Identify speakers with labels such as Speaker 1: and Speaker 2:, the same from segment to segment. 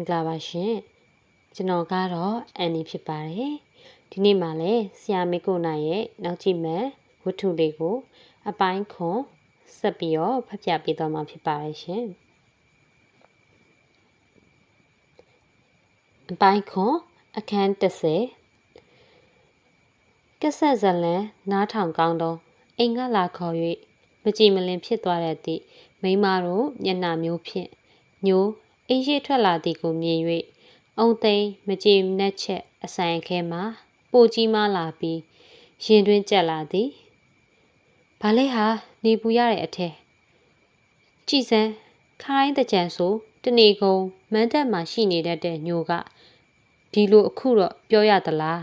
Speaker 1: င်္ဂလာပါရှင်ကျွန်တော်ကတော့အန်နီဖြစ်ပါတယ်ဒီနေ့မှလည်းဆရာမေကိုနိုင်ရဲ့နောက်ကြည့်မဲ့ဝတ္ထုလေးကို အပိုင်းခွန်ဆက်ပြီးတော့ဖတ်ပြပေးသွားမှာဖြစ်ပါတယ်ရှင်အပိုင်းခွန်အခန်း30ကက်ဆက်ဇလန်နားထောင်ကောင်းတော့အိမ်ကလာခေါ်၍မကြည်မလင်ဖြစ်သွားတဲ့သည့်မိမတို့မျက်နှာမျိုးဖြင့်ညို အင်းရှိထွက်လာသည်ကိုမြင်၍အုံသိမ်းမကြည်နက်ချက်အဆိုင်ခဲမှာပိုကြီးမားလာပြီးရင်တွင်းကျက်လာသည်။ဘာလဲဟာနေပူရတဲ့အထက်ကြည်စမ်းခိုင်းတကြံဆိုတနေကုန်မန်းတက်မှာရှိနေတတ်တဲ့ညိုကဒီလိုအခုတော့ပြောရသလား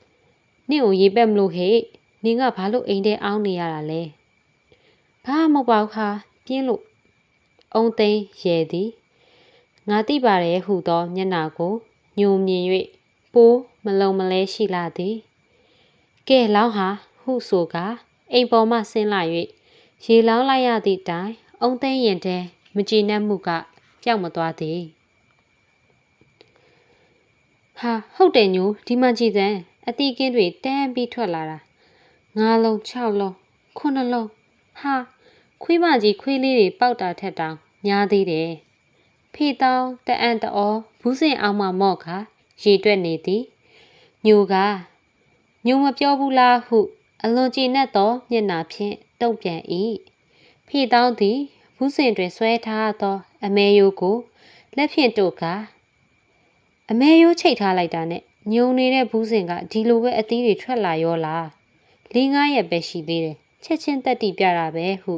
Speaker 1: ။နင့်ကိုရေးပက်မလို့ဟဲ့နင်ကဘာလို့အိမ်ထဲအောင်းနေရတာလဲ။ဘာမဟုတ်ပါဘူးခါပြင်းလို့အုံသိမ်းရဲသည် ငါသိပါတယ်ဟုသောမျက်နာကိုညုံမြင်၍ပိုးမလုံမလဲရှိလာသည်ကဲလောင်းဟာဟုဆိုကအိမ်ပေါ်မှဆင်းလာ၍ရေလောင်းလိုက်ရသည့်တိုင်အုံသိမ်းရင်တဲမကြည်နပ်မှုကပျောက်မသွားသည်ဟာဟုတ်တယ်ညိုဒီမှာကြည်စမ်းအတီးကင်းတွေတန်းပြီးထွက်လာတာငါးလုံး6လုံး9လုံးဟာခွေးမကြီးခွေးလေးတွေပေါက်တာထက်တောင်များသေးတယ် ဖေတောင်းတအံ့တော်ဘူးစင်အောင်မှမော့ခါရေတွက်နေသည်ညိုကညိုမပြောဘူးလားဟု အလွန်ကြည်နက်သောမျက်နှာဖြင့်တုံ့ပြန်၏ဖေတောင်းသည်ဘူးစင်တွင်ဆွဲထားသော အမဲယိုးကိုလက်ဖြင့်တို့ကအမဲယိုးချိတ်ထားလိုက်တာနဲ့ညုံနေတဲ့ဘူးစင်ကဒီလိုပဲအသီးတွေထွက်လာရောလားလေးငါးရက်ပဲရှိသေးတယ်ချက်ချင်းတက်တီပြတာပဲဟု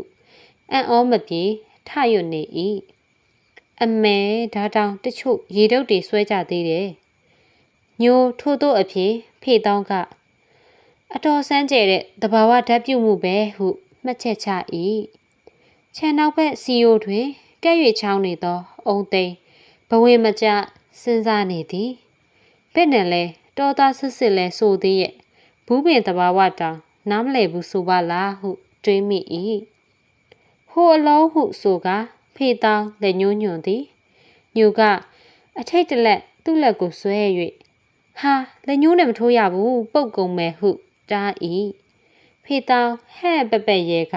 Speaker 1: အံ့ဩမပြေထရွတ်နေ၏ အမဲဒါတောင်တချို့ရေတုပ်တွေဆွဲကြသေးတယ်ညိုထို့သောအဖြစ်ဖေတောင်းကအတော်ဆန်းကျဲတဲ့တဘာဝဓာတ်ပြုမှုပဲဟုမှတ်ချက်ချ၏ခြံနောက်ဘက်စီယိုတွင်ကဲ့၍ချောင်းနေသောအုံသိန်းဘဝေမကျစဉ်းစားနေသည်ဘယ်နဲ့လဲတောသားဆစ်စစ်လဲဆိုသေးရဲ့ဘူးပင်တဘာဝတောင်နားမလည်ဘူးဆိုပါလားဟုတွေးမိ၏ဟိုအလုံးဟုဆိုက ဖေတောင်းလက်ညှိုးညွန်သည်ညူကအထိတ်တလက်သူ့လက်ကိုဆွဲ၍ဟာလက်ညှိုးနဲ့မထိုးရဘူးပုတ်ကုန်မယ်ဟုတား၏ဖေတောင်းဟဲ့ပပက်ရဲက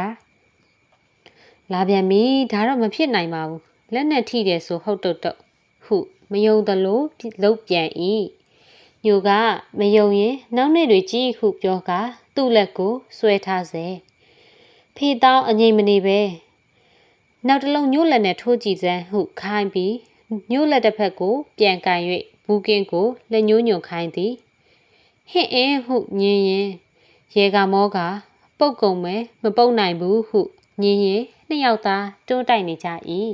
Speaker 1: လာပြန်ပြီဒါတော့မဖြစ်နိုင်ပါဘူးလက်နဲ့ထိတယ်ဆိုဟုတ်တုတ်တုတ်ဟုမယုံသလိုလှုပ်ပြန်၏ညိုကမယုံရင်နောက်နေ့တွေကြည့်ဟုပြောကသူ့လက်ကိုဆွဲထားစေဖေတောင်းအငိမ့်မနေပဲ နောက်တစ်လုံးညို့လက်နဲ့ထိုးကြည့်စမ်းဟုခိုင်းပြီးညို့လက်တစ်ဖက်ကို ပြန်ကန်၍ဘူးကင်းကိုလက်ညှိုးညွန်ခိုင်းသည်ဟင့်အင်းဟုညင်းရင်ရေကမောက ပုတ်ကုံမဲမပုတ်နိုင်ဘူးဟုညင်းရင်နှစ်ယောက်သားတွန်းတိုက်နေကြ၏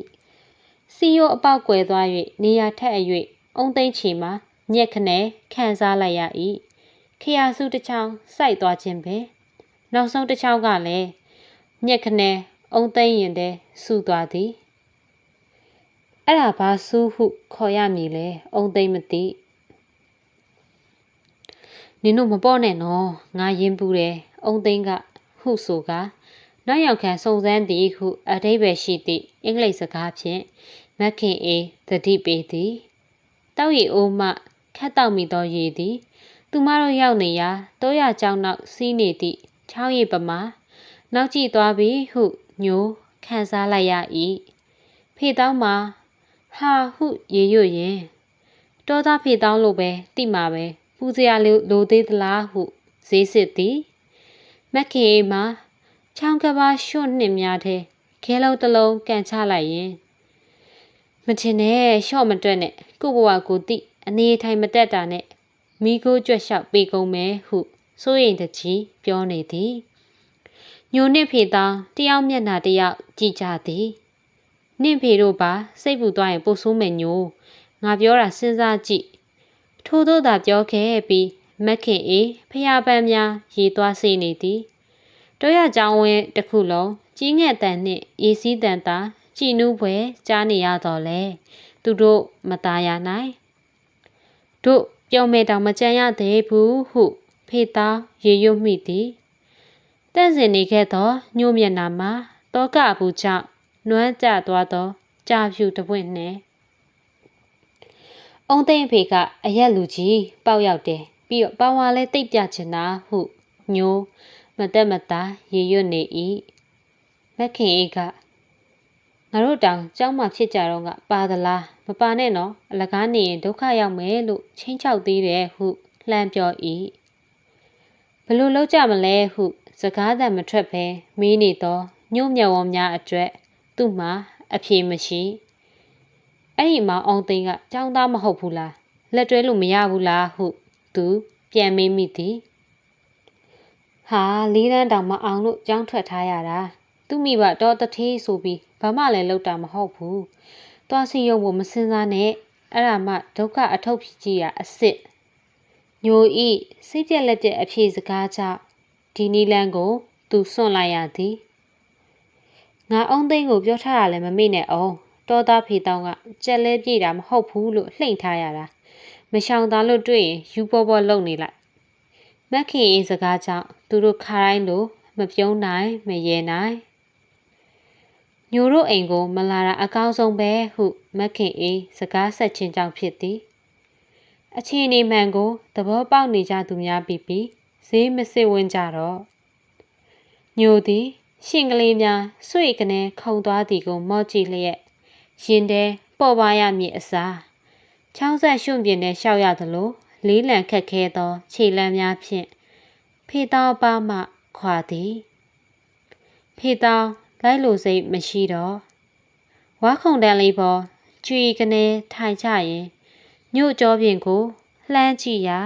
Speaker 1: စီယိုအပေါက်ကွယ်သွား၍နေရာထက်အ၍အုံသိမ့်ချီမှာညက်ခနဲခံစားလိုက်ရ၏ခရစုတစ်ချောင်းစိုက်သွားခြင်းပဲနောက်ဆုံးတစ်ချောင်းကလည်းညက်ခနဲ အုံသိမ့်ရင်တည်းစူသွားသည်အဲ့ဒါဘာစူးဟု ခေါ်ရမည်လဲအုံသိမ့်မသိနင်တို့မပေါ့နဲ့နော်ငါရင်ပူတယ်အုံသိမ့်ကဟုဆိုကနောက်ရောက်ခံစုံစမ်းသည်ဟုအတိဘယ်ရှိသည့်အင်္ဂလိပ်စကားဖြင့်မက်ခင်အေးသတိပေးသည်တောက်ရီအိုးမှခတ်တောက်မိသောရေသည် သူမတို့ရောက်နေရာတောရကျောင်းနောက်စီးနေသည့်ချောင်းရည်ပမာနောက်ကြည့်သွားပြီဟု ညိုခံစားလိုက်ရ၏ဖေတောင်းမှာဟာဟုရေရွတ်ရင်တောသားဖေတောင်းလို့ပဲတိမှာပဲပူစရာလိုသေးသလားဟုဈေးစစ်သည်မက်ခင်အေးမှာချောင်းကဘာရွှွတ်နှစ်များတဲ့ခဲလုံးတစ်လုံးကန်ချလိုက်ရင်မချင်နဲ့ရှော့မတွက်နဲ့ကိုဘဝကိုတိအနေထိုင်မတက်တာနဲ့မိခိုးကြွက်လျှောက်ပေကုန်မယ်ဟုစိုးရိမ်တကြီးပြောနေသည် ညိုနှင့်ဖေသားတယောက်မျက်နှာတယောက်ကြည့်ကြသည်နှင့်ဖေတို့ပါစိတ်ပူသွားရင်ပို့ဆိုးမယ်ညိုငါပြောတာစဉ်းစားကြည့်ထို့သောသာပြောခဲ့ပြီးမက်ခင်အေးဖျားပန်းများရေသွားစေနေသည်တို့ရကြောင်းဝင်းတစ်ခုလုံးကြီးငယ်တန်နှင့်ရေစည်းတန်သာကြည်နူးပွဲကြားနေရတော့လေသူတို့မตายရနိုင်တို့ပြောမဲတောင်မကြမ်းရသေးဘူးဟု ဖေသားရေရွတ်မိသည် တန့်စင်နေခဲ့သောညို့မျက်နာမှာတောကအပူကြောင့်နွမ်းကျသွားသောကြာဖြူတပွင့်နှင့်အုံသိမ့်ဖေကအရက်လူကြီးပေါက်ရောက်တယ်ပြီးတော့ပါဝါလဲတိတ်ပြချင်တာဟုညိုမတက်မတာရေရွတ်နေ၏မက်ခင်အေးကငါတို့တောင်ကြောက်မှဖြစ်ကြတော့ကပါသလားမပါနဲ့နော်အလကားနေရင်ဒုက္ခရောက်မယ်လို့ချင်းချောက်သေးတယ်ဟုလှမ်းပြော၏ဘလို့လောက်ကြမလဲဟု စကားသံမထွက်ဘဲမီးနေသောညှို့မြဝန်းများအတွက်သူ့မှာအပြေမရှိအဲ့ဒီမှာအောင်သိန်းကចောင်းသားမဟုတ်ဘူးလားလက်တွဲလို့မရဘူးလားဟု သူပြန်မေးမိသည်ဟာလေးတန်းတောင်မအောင်လို့ကြောင်းထွက်ထားရတာသူ့မိဘတော့တထေးဆိုပြီးဘာမှလည်းလုပ်တာမဟုတ်ဘူးသွားစီရုံကိုမစင်စားနဲ့အဲ့ဒါမှဒုက္ခအထုပ်ဖြစ်ကြီးရအစ်စ်ညိုဤစိတ်ပြက်လက်ပြက်အဖြေစကားကြောင့် ဒီနီလန်းကို သူစွန့်လိုက်ရသည်ငါအုံသိန်းကိုပြောထားတာလည်းမမေ့နဲ့အောင်တောသားဖေတောင်းကကြက်လဲပြေးတာမဟုတ်ဘူးလို့လှိမ့်ထားရတာမရှောင်သားလို့တွေ့ရင်ယူပေါ်ပေါ်လုံနေလိုက်မက်ခင်အေးစကားကြောင့်သူတို့ခါတိုင်းလိုမပြုံးနိုင်မရေနိုင်ညိုတို့အိမ်ကိုမလာတာအကောင်းဆုံးပဲဟုမက်ခင်အေးစကားဆက်ချင်းကြောင့်ဖြစ်သည်အချင်းနေမှန်ကိုသဘောပေါက်နေကြသူများပြီးပြီး ဈေးမစစ်ဝင်ကြတော့ညိုသည်ရှင်ကလေးများဆွေကနေခုံသွားသည်ကိုမော့ကြည့်လျက်ရင်တဲပေါ်ပါရမည်အစားချောင်းဆက်ရွှွန့်ပြင်းနဲ့ရှောက်ရသလိုလေးလံခက်ခဲသော ခြေလမ်းများဖြင့်ဖေသားပါမှခွာသည်ဖေသားလိုက်လိုစိတ်မရှိတော့ဝါခုံတန်းလေးပေါ်ကြွေကနေထိုင်ချရင်ညို့ကြောပြင်ကိုလှမ်းကြည့်ရာ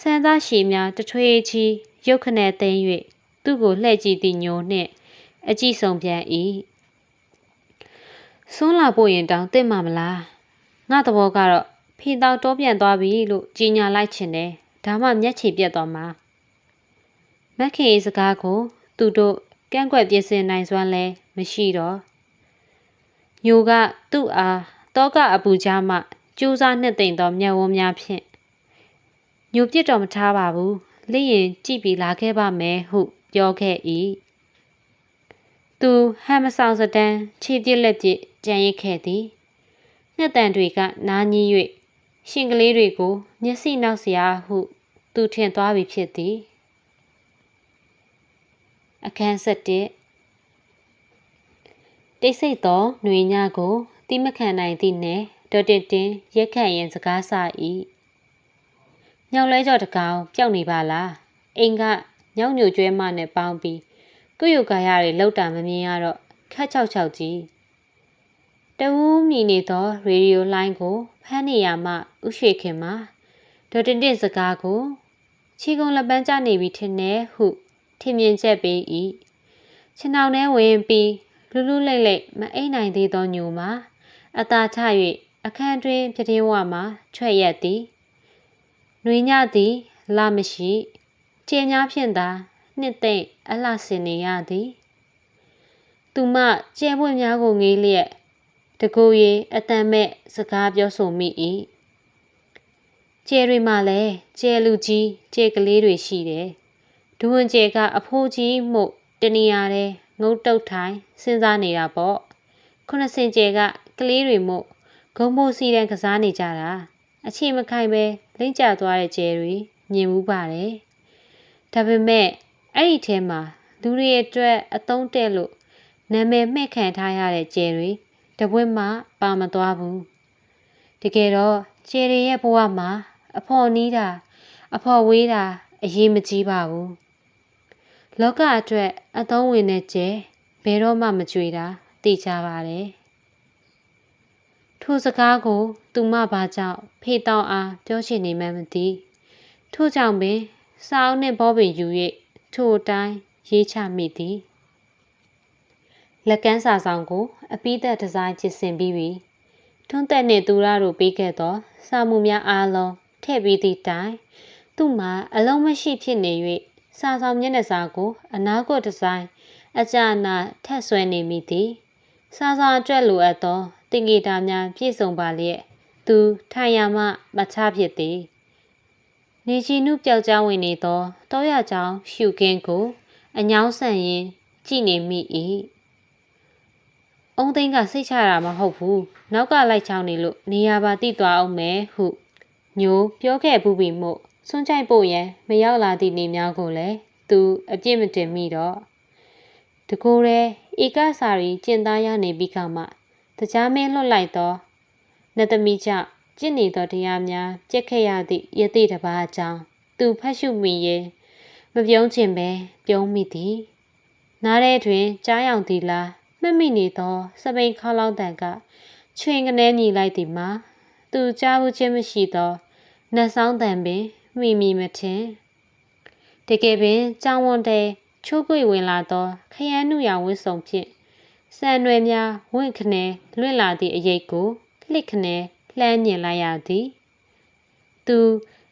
Speaker 1: စမ်းသားရှည်များတထွေးချီရုတ်ခနဲ့သိမ့်၍သူ့ကိုလှည့်ကြည့်သည်ညိုနှင့် အကြည့်ဆုံးပြန်၏စွန်းလာဖို့ရင်တောင်တင့်မှာမလားငါသဘောကတော့ဖေတောက်တော့ပြန်သွားပြီလို့ကြီးညာလိုက်ချင်တယ်ဒါမှမျက်ခြေပြတ်သွားမှာမက်ခင်စကားကို သူတို့ကန့်ကွက်ပြင်ဆင်နိုင်စွမ်းလဲမရှိတော့ညိုကသူ့အားတောကအပူကြားမှကြိုးစားနှစ်သိမ့်သောမျက်ဝန်းများဖြင့် ညိုပြစ်တော်မထားပါဘူးလိရင်ကြည့်ပြီးလာခဲ့ပါမယ်ဟုပြောခဲ့၏သူဟမ်မဆောင်စတန်ခြေပြစ်လက်ပြစ်ကြံရစ်ခဲ့သည်ငှက်တန်တွေကနားကြီး၍ရှင်ကလေးတွေကို မျက်စိနောက်စရာဟု သူထင်သွားပြီဖြစ်သည်အခန်း7တိတ်ဆိတ်သောຫນွေညကိုတိမခံနိုင်သည့်နှင့်ဒေါ်တင်တင်ရက်ခန့်ရင်စကားဆ၏ ညောင်လဲကြော်တကောင်ပျောက်နေပါလားအိမ်ကညောင်ညိုကျွဲမနဲ့ပေါင်းပြီးကုယုကာရတွေလောက်တာမမြင်ရတော့ခက်ချောက်ချောက်ကြီးတဝူးမြည်နေသောရေဒီယိုလိုင်းကိုဖမ်းနေရမှဥရွှေခင်မှာဒေါ်တင်တင်စကားကိုချီကုံလက်ပန်းကျနေပြီထင်တယ်ဟုထင်မြင်ချက်ပေး၏ခြေနှောင်ထဲဝင်ပြီးလူလူလိမ့်လိမ့်မအိမ်နိုင်သေးသောညိုမှာအသာချ၍အခန်းတွင်ပြတင်းဝမှာထွက်ရက်သည် နှွေညသည်လာမရှိကျင်းများဖြင့်သာနှစ်သိမ့်အလှဆင်နေရသည် သူမကျဲပွင့်များကိုငေးလျက်တကူရီအတန်မဲ့စကားပြောဆိုမိ၏ကျဲတွေမှလည်းကျဲလူကြီးကျဲကလေးတွေရှိတယ်ဒူဝင်ကျဲကအဖိုးကြီးမှုတနေရာတဲ့ငုတ်တုတ်ထိုင်စဉ်းစားနေတာပေါ့ခုနစင်ကျဲကကလေးတွေမှုဂုံမိုးစီတန်းကစားနေကြတာ အချိန်မခိုင်ပဲလိမ့်ကျသွားတဲ့ကျဲတွေမြင်မှုပါတယ်ဒါပေမဲ့အဲ့ဒီထဲမှာလူတွေအတွက်အသုံးတဲ့လို့နာမည်မှတ်ခံထားရတဲ့ကျဲတွေတပွင့်မှပါမသွားဘူးတကယ်တော့ကျဲတွေရဲ့ဘဝမှာအဖော်နီးတာအဖော်ဝေးတာအရေးမကြီးပါဘူးလောကအတွက်အသုံးဝင်တဲ့ကျဲဘယ်တော့မှမကြွေတာသိကြပါတယ် ထိုစကားကို သူမဘာကြောင့်ဖေတောင်းအားပြောချင်နေမှမသိထို့ကြောင့်ပင်စာအုပ်နှင့်ဘောပင်ယူ၍ထိုအတိုင်းရေးချမိသည်လက်ကမ်းစာဆောင်ကို အပိသက်ဒီဇိုင်းချစ်ဆင်ပြီးပြီထွန်းသက်နှင့်သူရတို့ပေးခဲ့သော စာမှုများအားလုံးထည့်ပြီးသည့်တိုင်သူ့မှာအလုံးမရှိဖြစ်နေ၍စာဆောင်မျက်နှာစာကိုအနာဂတ်ဒီဇိုင်းအကြနာထက်ဆွဲနေမိသည်စာဆောင်အတွက်လိုအပ်သော တင်ဂီတာများပြည့်စုံပါလျက်သူထိုင်ရမှမချဖြစ်သည်နေချီနုပျောက်ကြားဝင်နေသောတောရကြောင်ရှုခင်းကိုအညောင်းဆန်ရင်ကြည်နေမိ၏အုံသိန်းကစိတ်ချတာမဟုတ်ဘူးနောက်ကလိုက်ချောင်းနေလို့နေရာပါတိသွားအောင်မယ်ဟုညိုပြောခဲ့ပူပြီမို့စွန့်ချိုက်ဖို့ရန်မရောက်လာသည့်နေများကိုလည်းသူအပြစ်မတင်မိတော့တကူရဲဧကစာရီကျင့်သားရနေပြီးခါမှ တကြားမင်းလွတ်လိုက်တော့နတ်သမီးကြောင့်ကျင့်နေသောတရားများပြက်ခဲ့ရသည့်ယသိတစ်ပါးအကြောင်းသူဖတ်ရှုမိရင်မပြုံးချင်ပဲပြုံးမိသည်နားထဲတွင်ကြားရောင်သည်လားမှတ်မိနေသော စပိန်ခေါလောင်းတန်ကချွင်ကနေညီလိုက်သည်မှာသူကြားဘူးခြင်းမရှိသောနတ်ဆောင်တန်ပင်မိမိမထင်တကယ်ပင်ကြောင်ဝန်တဲချိုးကွေဝင်လာသောခရမ်းနုရောင်ဝတ်ဆောင်ဖြင့် စံရွယ်များဝင့်ခနဲလွင့်လာသည့်အရေးကိုလှစ်ခနဲလှမ်းမြင်လိုက်ရသည် သူ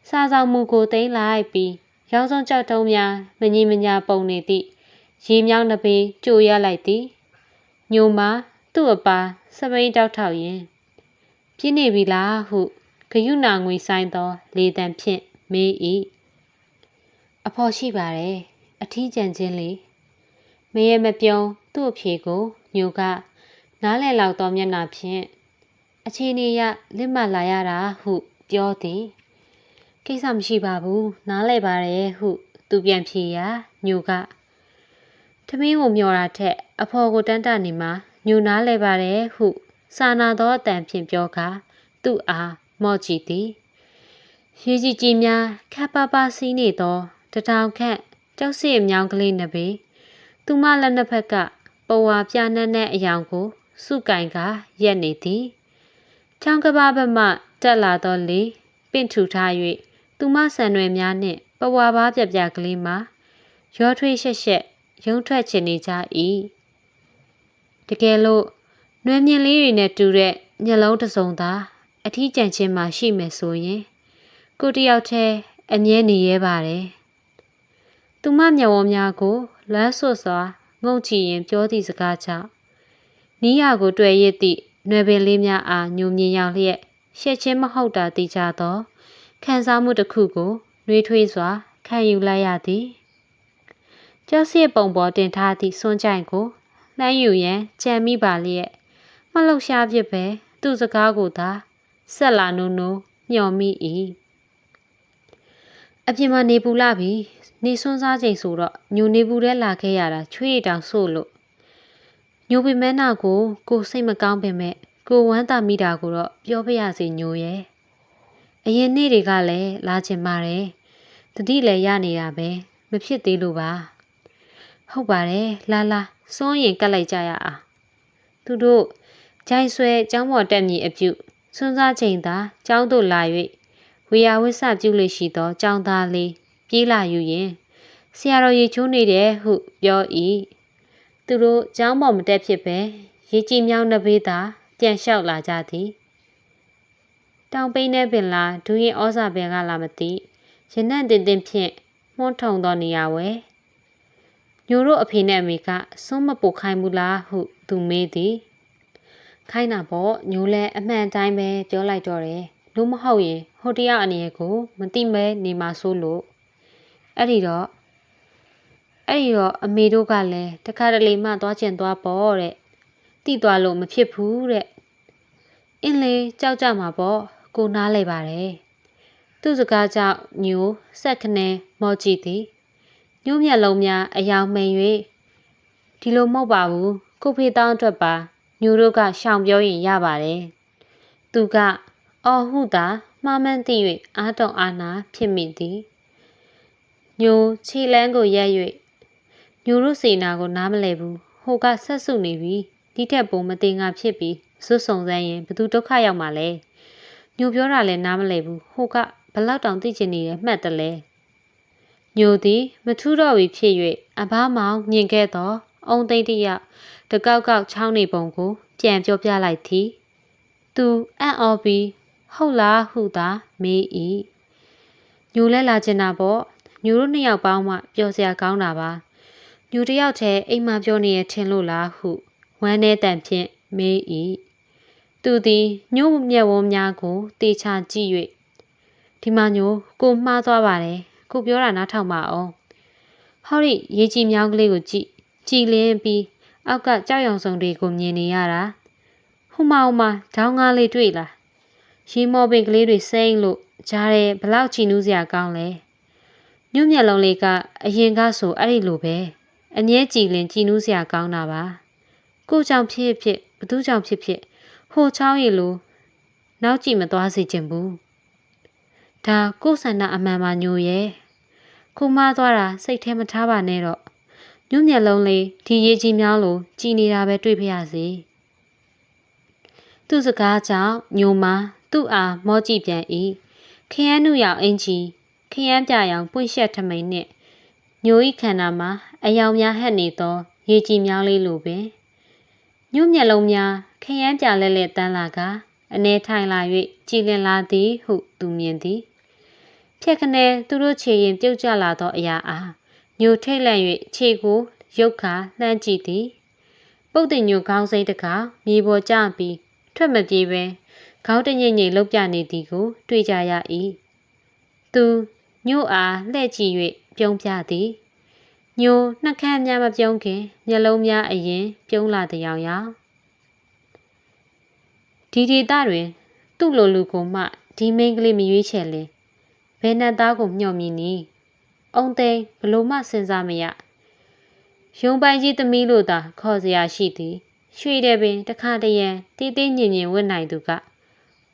Speaker 1: စားဆောင်မှုကိုသိမ်းလိုက်ပြီးရောင်စုံကြောက်တုံးများမငြိမညာပုံနေသည့်ရေမြောင်းတစ်ပေကြိုရလိုက်သည်ညိုမာသူ့အပါစပိန်တောက်ထောက်ရင်ပြင်းနေပြီလားဟုဂယုဏငွေဆိုင်သော လေတံဖြင့်မေး၏အဖော်ရှိပါတယ်အထီးကျန်ခြင်းလေမရေမပြုံးသူ့အဖြေကို ညိုက နားလည်လောက်သောမျက်နှာဖြင့်အခြေအနေရလစ်မှတ်လာရတာဟုပြောသည်ကိစ္စမရှိပါဘူးနားလည်ပါတယ်ဟု သူပြန်ဖြေရာညိုကထမင်းကိုမျောတာထက် အဖော်ကိုတန်းတနေမှာညိုနားလဲပါတယ်ဟုစာနာသောအတန်ဖြင့်ပြောကာသူ့အားမော့ကြည့်သည်ရေကြီးကြီးများခပ်ပါပါစီးနေသောတထောင်ခန့်ကြောက်စစ်မြောင်းကလေးနှစ်ပေသူမလက်နှစ်ဖက်က ပဝါပြနှက်နှက်အယောင်ကိုစုကင်ကရက်နေသည်ချောင်းကဘာဘက်မှတက်လာသောလေပင့်ထူထား၍သူမဆန်ရွယ်များနှင့်ပဝါပါးပြပြကလေးမှာရောထွေးရှက်ရှက်ရုံထွက်ချင်နေကြ၏တကယ်လို့နှွေးမြင့်လေးတွေနဲ့တူတဲ့မျက်လုံးတစ်စုံသာအထီးကျန်ခြင်းမှရှိမယ်ဆိုရင်ကိုတယောက်တည်းအမြဲနေရဲပါတယ်သူမမျက်ဝန်းများကိုလွမ်းဆွတ်စွာ ငုံချီရင်ပြောသည့်စကားကြောင့်နီးရကိုတွေ့ရသည့်နွယ်ပင်လေးများအားညုံမြင်ရောက်လျက်ရှက်ချင်းမဟုတ်တာသိကြသောခံစားမှုတစ်ခုကိုနှွေးထွေးစွာခံယူလိုက်ရသည်ကျောက်စစ်ပုံပေါ်တင်ထားသည့်စွန့်ကြိုင်ကိုလှမ်းယူရန်ကြံမိပါလျက်မလှုပ်ရှားဖြစ်ပဲသူ့စကားကိုသာဆက်လာနိုးနိုးမျှော်မိ၏ အပြင်မှာနေပူလာပြီနေဆွန်းစားချိန်ဆိုတော့ညိုနေပူတဲ့လာခဲ့ရတာချွေးတောင်ဆို့လို့ညိုပင်မဲနာကိုကိုစိတ်မကောင်းပင်မဲ့ကိုဝမ်းသာမိတာကိုတော့ပြောပြရစီညိုရဲ့အရင်နေ့တွေကလည်းလာချင်ပါတယ်တတိလည်းရနေတာပဲမဖြစ်သေးလို့ပါဟုတ်ပါတယ်လာလာစွန်းရင်ကတ်လိုက်ကြရအောင်သူတို့ဂျိုင်ဆွဲကျောင်းပေါ်တက်မည်အပြုစွန်းစားချိန်သာကျောင်းသို့လာ၍ ဝေယဝစ္စပြုလို့ရှိသောကျောင်းသားလေးပြေးလာယူရင်ဆရာတော်ရေချိုးနေတယ်ဟုပြော၏သူတို့ကျောင်းပေါ်မတက်ဖြစ်ပဲရေကြည်မြောင်းနှစ်ဘေးသာပြန်လျှောက်လာကြသည်တောင်ပိန်းနဲ့ပင်လာဒူရင်ဩစာပင်ကလာမသိရနံ့တင်တင်ဖြင့်မှုန်းထုံသောနေရာဝဲညိုတို့အဖေနဲ့အမေကစွန့်မပို့ခိုင်းဘူးလားဟုသူမေးသည်ခိုင်းတာပေါ့ညိုလဲအမှန်တိုင်းပဲပြောလိုက်တော့တယ် လို့မဟုတ်ရင်ဟိုတရအနေကိုမတိမဲနေမှာဆိုလို့အဲ့ဒီတော့အဲ့ဒီတော့အမေတို့ကလည်းတခါတလေမှသွားချင်သွားပေါ့တဲ့တိသွားလို့မဖြစ်ဘူးတဲ့အင်းလေကြောက်ကြမှာပေါ့ကိုနားလဲပါတယ်သူ့စကားကြောင့်ညိုဆက်ခနဲမော့ကြည့်သည်ညို့မျက်လုံးများအယောင်မှန်၍ဒီလိုမဟုတ်ပါဘူးကိုဖေတောင်းအတွက်ပါညိုတို့ကရှောင်ပြောရင်ရပါတယ်သူက အော်ဟုသာမှားမှန်းသိ၍အာတုံအာနာဖြစ်မိသည်ညိုခြေလန်းကိုရက်၍ညိုတို့စေနာကိုနားမလဲဘူးဟိုကဆက်စုနေပြီဒီထက်ပိုမတင်ငါဖြစ်ပြီးစွတ်ဆုံစမ်းရင်ဘသူဒုက္ခရောက်မှာလဲညိုပြောတာလည်းနားမလဲဘူးဟိုကဘလောက်တောင်သိချင်နေရမှတ်တယ်လဲညိုသည်မထူးတော့ပြီဖြစ်၍အဘမောင်မြင်ခဲ့သောအုံသိမ့်တရတကောက်ကောက်ချောင်းနေပုံကို ပြန်ပြောပြလိုက်သည် သူအံ့ဩပြီး ဟုတ်လားဟုသာမေး၏ညိုလဲလာချင်တာပေါ့ညိုတို့နှစ်ယောက်ပေါင်းမှပျော်စရာကောင်းတာပါညိုတယောက်တည်းအိမ်မှာပြောနေရထင်လို့လားဟုဝမ်းနေတန်ဖြင့်မေး၏သူသည်ညို့မျက်ဝန်းများကိုတေချာကြည့်၍ဒီမှာညိုကိုမှားသွားပါတယ်ကိုပြောတာနားထောင်ပါအောင်ဟောဒီရေကြီးမြောင်းကလေးကိုကြည့်ကြည်လင်းပြီးအောက်ကကြောက်ရွံစုံတွေကိုမြင်နေရတာဟိုမဟိုမဒေါင်းကားလေးတွေ့လား ရီမော်ပင်ကလေးတွေစိမ့်လို့ကြားတယ်ဘလောက်ချီနူးစရာကောင်းလဲညွန့်မျက်လုံးလေးကအရင်ကဆိုအဲ့ဒီလိုပဲအငဲကြည်လင်ကြည်နူးစရာကောင်းတာပါကိုကြောင့်ဖြစ်ဖြစ်ဘသူကြောင့်ဖြစ်ဖြစ်ဟိုချောင်းရီလိုနောက်ကြည့်မသွားစေချင်ဘူးဒါကိုယ်ဆန္ဒအမှန်ပါညိုရဲ့ခုမသွားတာစိတ်ထဲမထားပါနဲ့တော့ညွန့်မျက်လုံးလေးဒီရေးကြီးများလို့ကြည်နေတာပဲတွေ့ဖရစေသူ့စကားကြောင့်ညိုမ သူ့အားမောကြည့်ပြန်၏ခရမ်းနုရောက်အင်ကြီးခရမ်းပြရောင်ပွင့်ရှက်ထမိန်နှင့်ညိုဤခန္ဓာမှာအယောင်များဟပ်နေသော ရေကြည်များလေးလိုပင်ညွန့်မျက်လုံးများခရမ်းပြလဲလဲတန်းလာကအနေထိုင်လာ၍ကြည်လင်လာသည်ဟုသူမြင်သည်ဖြက်ခနဲသူတို့ခြေရင်ပြုတ်ကျလာသောအရာအားညိုထိတ်လန့်၍ခြေကိုရုတ်ခါလှမ်းကြည့်သည် ပုတ်တင်ညိုခေါင်းစိတ်တကာမြေပေါ်ကျပြီးထွက်မပြေးပဲ ခေါင်းတညိမ့်ငိမ့်လှုပ်ပြနေသည်ကို တွေ့ကြရ၏သူညို့အားလှဲ့ကြည့်၍ပြုံးပြသည်ညိုနှက်ခမ်းများမပြုံးခင်မျက်လုံးများအရင် ပြုံးလာတဲ့ရောင်ရောင်ဒီဒေတာတွင် သူ့လိုလူကိုမှဒီမိန်းကလေးမရွေးချယ်လင်ဘယ်နဲ့သားကိုမျှော်မြင်နီအုံသိန်းဘလို့မှစဉ်းစားမရရုံပိုင်ကြီးသမီးလို့သာခေါ်စရာရှိသည်ရွှေတယ်ပင်တခါတရံတေးသေးညင်ညင်ဝတ်နိုင်သူက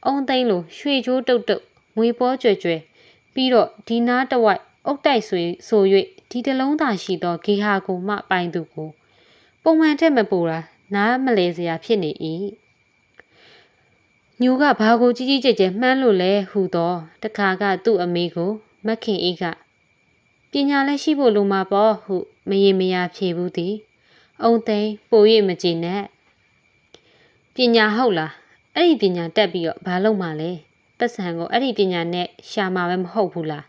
Speaker 1: အုံသိန်းလိုရွှေချိုးတုတ်တုတ်ငွေပေါ်ကြွယ်ကြွယ်ပြီးတော့ဒီနားတဝိုက်အုတ်တိုက်ဆွေဆို၍ဒီတလုံးသာရှိသောဂေဟာကိုမှပိုင်သူကိုပုံမှန်ထက်မပူတာနားမလဲစရာဖြစ်နေ၏ညိုကဘာကိုကြီးကြီးကျယ်ကျယ်မှန်းလို့လဲဟူသောတခါကသူ့အမေကိုမခင်အေးကပညာလည်းရှိဖို့လိုမှာပေါ့ဟုမရေမရာဖြေဘူးသည်အုံသိန်းပို၍မကြည်နဲ့ပညာဟုတ်လား အဲ့ဒီပညာတက်ပြီးတော့ဘာလုပ်မှလဲပတ်စံကိုအဲ့ဒီပညာနဲ့ရှာမှာပဲမဟုတ်ဘူးလား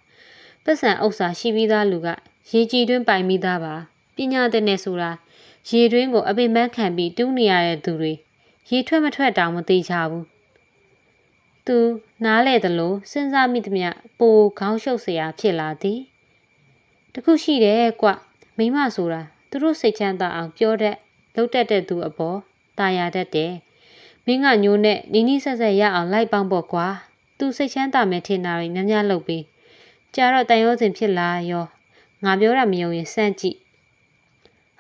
Speaker 1: ပတ်စံဥစ္စာရှိပြီးသားလူကရေကြည်တွင်းပိုင်ပြီးသားပါပညာတဲ့နဲ့ဆိုတာရေတွင်းကိုအပိမန်းခံပြီးတူးနေရတဲ့သူတွေရေထွက်မထွက်တောင်မသိချဘူးသူနားလေသလိုစဉ်းစားမိသမျှပိုခေါင်းရှုပ်เสียဖြစ်လာသည်တခုရှိတယ်ကွမိမဆိုတာသူတို့စိတ်ချမ်းသာအောင်ပြောတတ်လုပ်တတ်တဲ့သူအပေါ်တာယာတတ်တယ် မင်းကညိုးနဲ့နီးနီးဆက်ဆက်ရအောင်လိုက်ပေါင်းပေါ့ကွာသူစိတ်ချမ်းသာမယ်ထင်တာတွေများများလုပ်ပြီးကြာတော့တန်ရောစင်ဖြစ်လာရောငါပြောတာမယုံရင်စမ်းကြည့်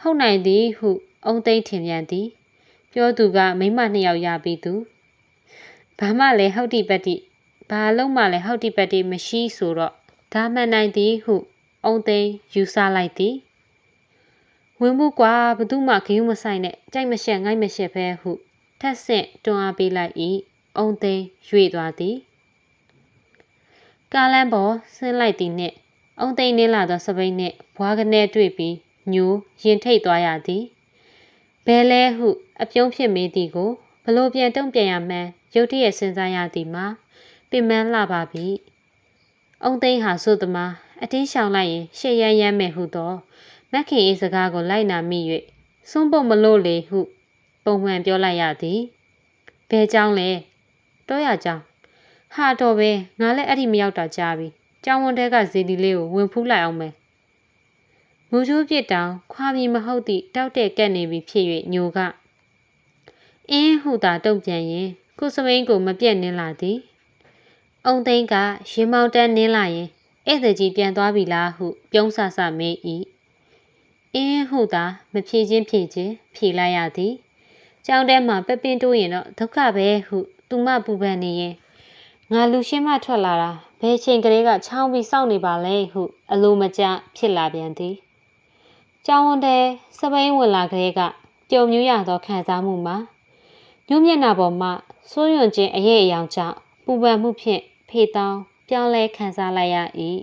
Speaker 1: ဟုတ်နိုင်သည်ဟုအုံသိမ့်ထင်ပြန်သည် ပြောသူကမိမနှစ်ယောက်ရပြီးသူဘာမှလည်းဟုတ်တိပတ္တိဘာလုံးမှလည်းဟုတ်တိပတ္တိမရှိဆိုတော့ဒါမှန်နိုင်သည်ဟုအုံသိန်းယူဆလိုက်သည်ဝင်မှုကွာဘသူမှဂယုမဆိုင်နဲ့ကြိုက်မရှက်ငိုက်မရှက်ပဲဟု ထက်ဆင့်တွန်းအားပေးလိုက်၏အုံသိန်းရွေသွားသည်ကားလမ်းပေါ်ဆင်းလိုက်သည်နှင့်အုံသိန်းနှင်းလာသောစပိန်နှင့်ဘွားကနေတွေ့ပြီးညိုရင်ထိတ်သွားရသည်ဘဲလဲဟု အပြုံးဖြစ်မေးသည်ကိုဘလို့ပြန်တုံ့ပြန်ရမှန်းရုတ်တရက်စဉ်းစားရသည်မှာပင်မလှပါပြီ။အုံသိန်းဟာဆိုသမားအတင်းရှောင်လိုက်ရင်ရှေ့ရမ်းရမ်းမယ်ဟုသောမက်ခင်အေးစကားကိုလိုက်နာမိ၍စွန့်ပုတ်မလို့လေဟု ပုံမှန်ပြောလိုက်ရသည်။ဘဲเจ้าလဲတောရเจ้าဟာတော့ပဲငါလည်းအဲ့ဒီမရောက်တာကြားပြီ။ကျောင်းဝန်တဲကဇီဒီလေးကိုဝင်ဖူးလိုက်အောင်မယ်။မူချိုးပြစ်တောင်ခွာပြီးမဟုတ်သည့်တောက်တဲ့ကက်နေပြီဖြစ်၍ညိုကအင်းဟုသာတုံ့ပြန်ရင်ကုစမိန်ကိုမပြတ်နင်းလာသည်။အုံသိန်းကရင်မောင်တန်းနင်းလာရင်ဧည့်သည်ကြီးပြန်သွားပြီလားဟု ပြုံးဆဆမေး၏။အင်းဟုသာမဖြေချင်းဖြေချင်းဖြေလိုက်ရသည်။ ကျောင်းထဲမှာပပင်းတိုးရင်တော့ဒုက္ခပဲဟုသူမပူပန်နေရင်ငါလူရှင်းမထွက်လာတာဘယ်ချိန်ကလေးကချောင်းပြီးစောင့်နေပါလဲဟု အလိုမကျဖြစ်လာပြန်သည်။ကျောင်းဝန်တဲစပိန်ဝင်လာကလေးကကြုံမြူးရသောခံစားမှုမှာညှို့မျက်နှာပေါ်မှစိုးရွံ့ခြင်းအရေးအယောင်ကြောင့်ပူပန်မှုဖြင့်ဖေတောင်းပြောင်းလဲခံစားလိုက်ရ၏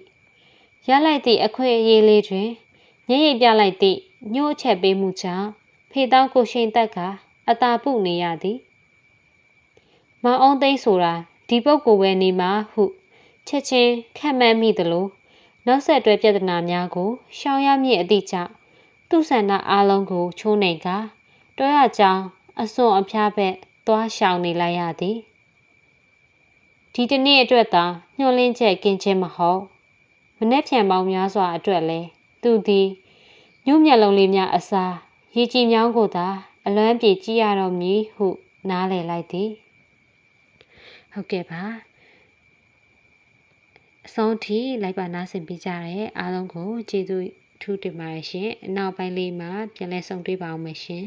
Speaker 1: ရလိုက်သည့်အခွင့်အရေးလေးတွင်ညရိပ်ပြလိုက်သည့်ညှို့ချက်ပေးမှုကြောင့်ဖေတောင်းကိုရှိန်တက်က အသာပုနေရသည်မအောင်သိန်းဆိုတာဒီပုတ်ကိုပဲနေမှာဟုချက်ချင်းခက်မှန်းမိသလိုနောက်ဆက်တွဲပြဿနာများကိုရှောင်ရမည့်အသည့်ကြောင့်သူ့ဆန္ဒအားလုံးကိုချိုးနှိမ်ကတွဲရကြောင်းအစွန်အဖျားဘက်သွားရှောင်နေလိုက်ရသည်ဒီတနေ့အတွက်သာညှို့လင်းချက်ကင်းချင်းမဟုတ်မနှက်ဖြန်ပေါင်းများစွာအတွက်လဲသူသည်ညှို့မျက်လုံးလေးများအစားရေကြည်မြောင်းကိုသာ အလွမ်းပြေကြည့်ရတော့မည်ဟု နားလည်လိုက်သည်ဟုတ်ကဲ့ပါအဆုံးထိလိုက်ပါနားဆင်ပေးကြတဲ့အားလုံးကိုကျေးဇူးထူးတင်ပါတယ်ရှင်အနောက်ပိုင်းလေးမှာပြန်လည်ဆုံတွေ့ပါအောင်မယ်ရှင်